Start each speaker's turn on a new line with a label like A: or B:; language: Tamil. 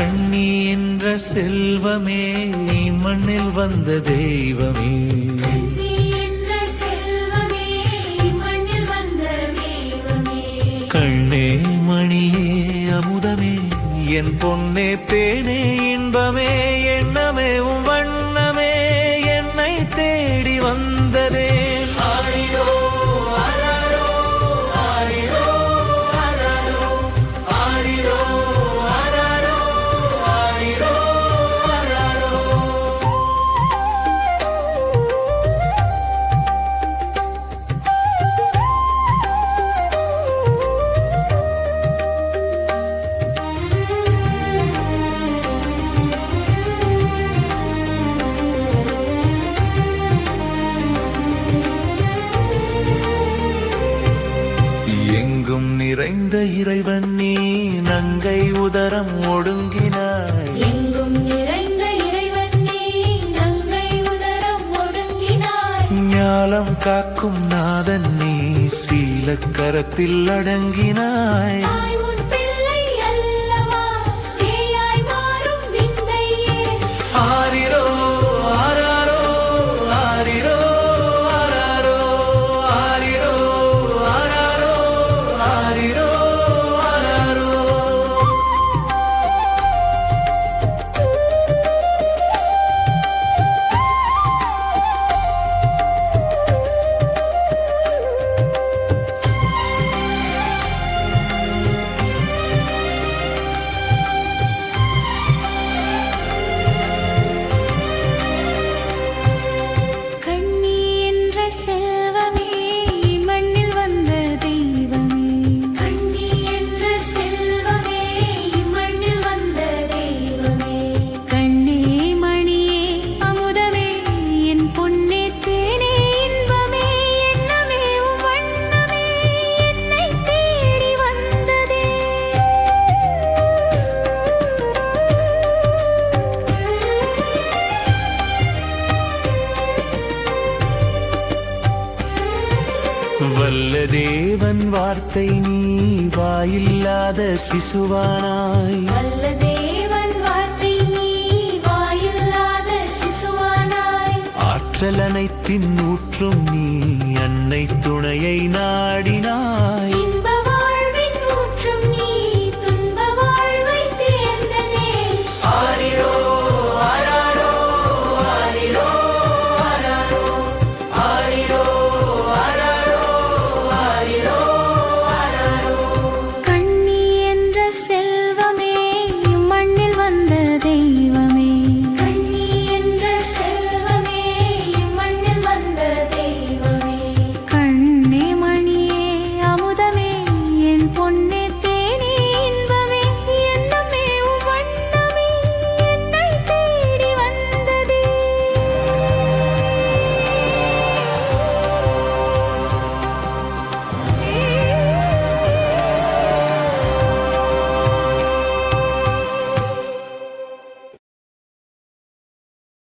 A: கண்ணி என்ற செல்வமே மண்ணில் வந்த தெய்வமே. கண்ணே மணியே அமுதமே என் பொன்னே தேனே இன்பமே எண்ணமே வண்ணமே என்னை தேடி வந்ததே. எங்கும் நிறைந்த இறைவன் நீ நங்கை உதரம் ஒடுங்கினாய்.
B: எங்கும் நிறைந்த இறைவன் நீ நங்கை உதரம் ஒடுங்கினாய்.
A: ஞாலம் காக்கும் நாதன் நீ சீலக்கரத்தில் அடங்கினாய். வல்ல தேவன் வார்த்தை நீ வாயில்லாத சிசுவானாய்.
B: வல்ல தேவன் வார்த்தை நீ வாயில்லாத சிசுவானாய்.
A: ஆற்றல் அனைத்தின் ஊற்றும் நீ அன்னை துணையை நாடினாய்.